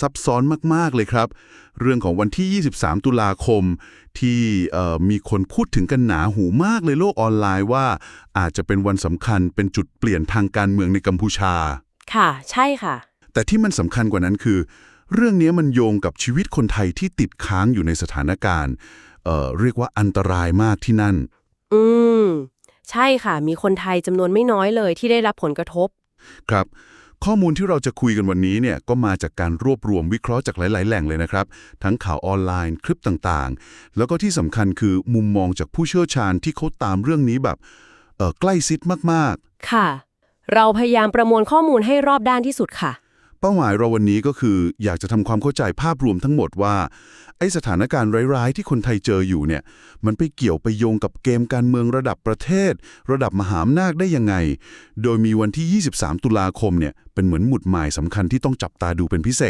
ซับซ้อนมาก ๆ เลยครับ เรื่องของวันที่ 23 ตุลาคม ที่เอ่อมีคนพูดถึงกันหนาหูมากเลยโลกออนไลน์ว่า อาจจะเป็นวันสำคัญเป็นจุดเปลี่ยนทางการเมืองในกัมพูชา ค่ะ ใช่ค่ะ แต่ที่มันสำคัญกว่านั้นคือ เรื่องนี้มันโยงกับชีวิตคนไทยที่ติดค้างอยู่ในสถานการณ์เอ่อเรียกว่าอันตรายมากที่นั่น อืม ใช่ค่ะ มีคนไทยจำนวนไม่น้อยเลยที่ได้รับผลกระทบ ครับ ข้อมูลที่เราจะคุยกันวันนี้เนี่ยก็มาจากการรวบรวมวิเคราะห์จากหลาย ๆ แหล่งเลยนะครับ ทั้งข่าวออนไลน์คลิปต่างๆ แล้วก็ที่สำคัญคือมุมมองจากผู้เชี่ยวชาญที่เขาตามเรื่องนี้แบบเออใกล้ชิดมากค่ะ เราพยายามประมวลข้อมูลให้รอบด้านที่สุดค่ะ เป้าหมายเราวันนี้ก็คืออยากจะทำความเข้าใจภาพรวมทั้งหมดว่า ไอสถานการณ์ร้ายๆ ที่คนไทยเจออยู่เนี่ย มันไปเกี่ยวไปโยงกับเกมการเมืองระดับประเทศ ระดับมหาอำนาจได้ยังไง โดยมีวันที่ 23 ตุลาคมเนี่ยเป็นเหมือนหมุดหมายสำคัญที่ต้องจับตาดูเป็นพิเศษ